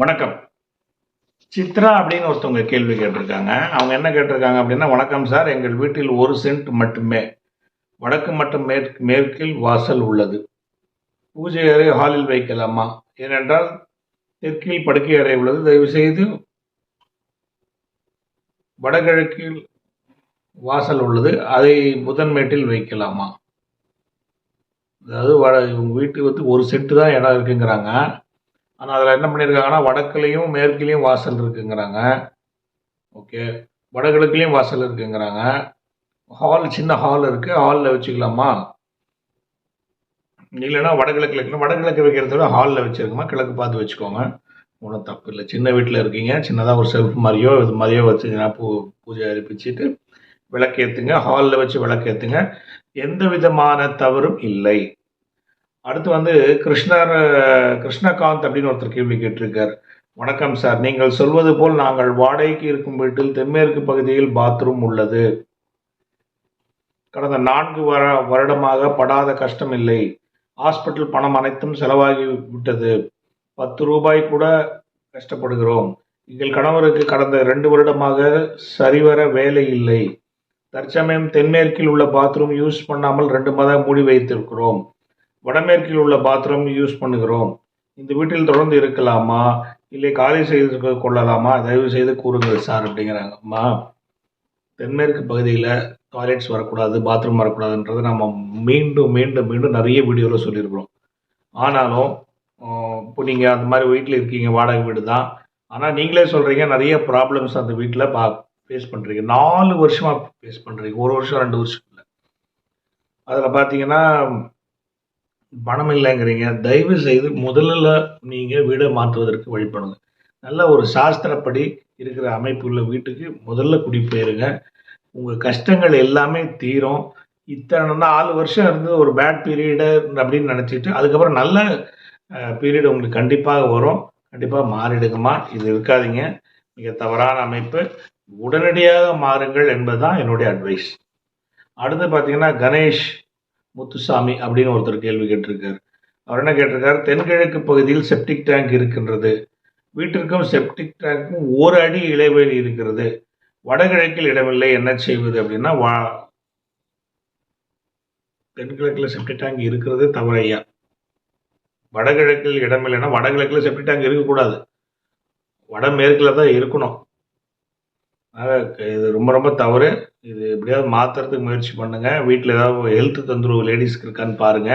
வணக்கம். சித்ரா அப்படின்னு ஒருத்தவங்க கேள்வி கேட்டிருக்காங்க. அவங்க என்ன கேட்டிருக்காங்க அப்படின்னா வணக்கம் சார் எங்கள் வீட்டில் ஒரு சென்ட் மட்டுமே. வடக்கு மற்றும் மேற்கு மேற்கில் வாசல் உள்ளது. பூஜை அறை ஹாலில் வைக்கலாமா? ஏனென்றால் தெற்கில் படுக்கை அறை உள்ளது. தயவு செய்து வடகிழக்கில் வாசல் உள்ளது. அதை புதன்மேட்டில் வைக்கலாமா? அதாவது வட இவங்க வீட்டு வந்து ஒரு செட்டு தான் இடம் இருக்குங்கிறாங்க. ஆனால் அதில் என்ன பண்ணியிருக்காங்கன்னா வடக்குலேயும் மேற்குலேயும் வாசல் இருக்குங்கிறாங்க. ஓகே வடகிழக்குலேயும் வாசல் இருக்குங்கிறாங்க. ஹால் சின்ன ஹால் இருக்குது ஹாலில் வச்சுக்கலாமா? இல்லைன்னா வடகிழக்கில் வைக்கணும். வடகிழக்கு வைக்கிறத விட ஹாலில் வச்சுருக்கோமா? கிழக்கு பார்த்து வச்சுக்கோங்க. ஒன்றும் தப்பு இல்லை. சின்ன வீட்டில் இருக்கீங்க. சின்னதாக ஒரு செல்ஃப் மாதிரியோ இது மாதிரியோ வச்சுங்கன்னா பூ பூஜை அறிப்பிச்சுட்டு விளக்கேற்றுங்க ஹாலில் வச்சு விளக்கேற்றுங்க எந்த விதமான தவறும் இல்லை. அடுத்து வந்து கிருஷ்ணர் கிருஷ்ணகாந்த் அப்படின்னு ஒருத்தர் கேள்வி கேட்டிருக்கார். வணக்கம் சார். நீங்கள் சொல்வது போல் நாங்கள் வாடகைக்கு இருக்கும் வீட்டில் தென்மேற்கு பகுதியில் பாத்ரூம் உள்ளது. கடந்த நான்கு வர வருடமாக படாத கஷ்டம் இல்லை. ஹாஸ்பிட்டல் பணம் அனைத்தும் செலவாகி விட்டது. பத்து ரூபாய் கூட கஷ்டப்படுகிறோம். எங்கள் கணவருக்கு கடந்த ரெண்டு வருடமாக சரிவர வேலை இல்லை. தற்சமயம் தென்மேற்கில் உள்ள பாத்ரூம் யூஸ் பண்ணாமல் ரெண்டு மாதம் மூடி வைத்திருக்கிறோம். வடமேற்கில் உள்ள பாத்ரூம் யூஸ் பண்ணுகிறோம். இந்த வீட்டில் தொடர்ந்து இருக்கலாமா? இல்லை காலி செய்து கொள்ளலாமா? தயவு செய்து கூறுங்கள் சார் அப்படிங்கிறாங்க. அம்மா தென்மேற்கு பகுதியில் டாய்லெட்ஸ் வரக்கூடாது பாத்ரூம் வரக்கூடாதுன்றது நம்ம மீண்டும் மீண்டும் மீண்டும் நிறைய வீடியோவில் சொல்லியிருக்கிறோம். ஆனாலும் இப்போ நீங்கள் அந்த மாதிரி வீட்டில் இருக்கீங்க வாடகை வீடு தான். ஆனால் நீங்களே சொல்கிறீங்க நிறைய ப்ராப்ளம்ஸ் அந்த வீட்டில் பா ஃபேஸ் பண்ணுறீங்க நாலு வருஷமாக ஃபேஸ் பண்ணுறீங்க ஒரு வருஷம் ரெண்டு வருஷம் இல்லை. அதில் பார்த்தீங்கன்னா பணம் இல்லைங்கிறீங்க தயவு செய்து முதல்ல நீங்கள் வீடை மாற்றுவதற்கு வழி பண்ணுங்க நல்ல ஒரு சாஸ்திரப்படி இருக்கிற அமைப்பு உள்ள வீட்டுக்கு முதல்ல குடிப்பெயருங்க உங்கள் கஷ்டங்கள் எல்லாமே தீரும். இத்தனை நாலு வருஷம் இருந்து ஒரு பேட் பீரியடு அப்படின்னு நினச்சிட்டு அதுக்கப்புறம் நல்ல பீரியட் உங்களுக்கு கண்டிப்பாக வரும். கண்டிப்பாக மாறிடுங்கம்மா. இது இருக்காதீங்க. மிக தவறான அமைப்பு. உடனடியாக மாறுங்கள் என்பதுதான் என்னுடைய அட்வைஸ் அடுத்து பார்த்தீங்கன்னா கணேஷ் முத்துசாமி அப்படின்னு ஒருத்தர் கேள்வி கேட்டிருக்காரு. அவர் என்ன கேட்டிருக்கார்? தென்கிழக்கு பகுதியில் செப்டிக் டேங்க் இருக்கின்றது. வீட்டிற்கும் செப்டிக் டேங்க்கும் ஒரு அடி இடைவெளி இருக்கிறது. வடகிழக்கில் இடமில்லை. என்ன செய்வது அப்படின்னா வா தென்கிழக்கில் செப்டிக் டேங்க் இருக்கிறது தவறையா? வடகிழக்கில் இடமில்லைன்னா வடகிழக்கில் செப்டிக் டேங்க் இருக்கக்கூடாது. வடமேற்கில் தான் இருக்கணும். இது ரொம்ப ரொம்ப தவறு. இது எப்படியாவது மாற்றுறதுக்கு முயற்சி பண்ணுங்க. வீட்டில் ஏதாவது ஹெல்த் தொந்தரவு லேடிஸ்க்கு இருக்கான்னு பாருங்க.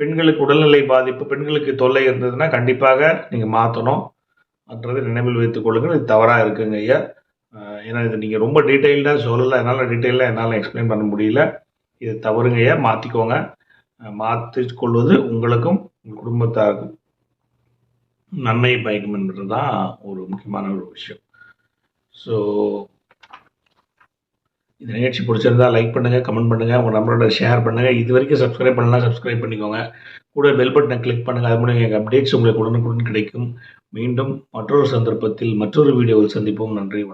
பெண்களுக்கு உடல்நிலை பாதிப்பு பெண்களுக்கு தொல்லை இருந்ததுன்னா கண்டிப்பாக நீங்கள் மாற்றணும் மற்றது நினைவில் வைத்துக் கொள்ளுங்கள். இது தவறாக இருக்குங்க ஐயா. ஏன்னா இது நீங்கள் ரொம்ப டீட்டெயில்டாக சொல்லலை. என்னால் டீட்டெயிலாக என்னால் எக்ஸ்பிளைன் பண்ண முடியல. இது தவறுங்க ஐயா. மாற்றிக்கோங்க மாற்றிக் கொள்வது உங்களுக்கும் உங்கள் குடும்பத்தாருக்கும் நன்மை பயக்கும் என்பது தான் ஒரு முக்கியமான ஒரு விஷயம். ஸோ இந்த நிகழ்ச்சி பிடிச்சிருந்தா லைக் பண்ணுங்கள் கமெண்ட் பண்ணுங்கள் உங்கள் நம்பரோட ஷேர் பண்ணுங்கள் இது வரைக்கும் சப்ஸ்கிரைப் பண்ணலாம் சப்ஸ்கிரைப் பண்ணிக்கோங்க. கூட பெல் பட்டனை கிளிக் பண்ணுங்கள் அது மூலம் எங்கள் அப்டேட்ஸ் உங்களுக்கு உடனுக்குடன் கிடைக்கும். மீண்டும் மற்றொரு சந்தர்ப்பத்தில் மற்றொரு வீடியோவில் சந்திப்போம். நன்றி வணக்கம்.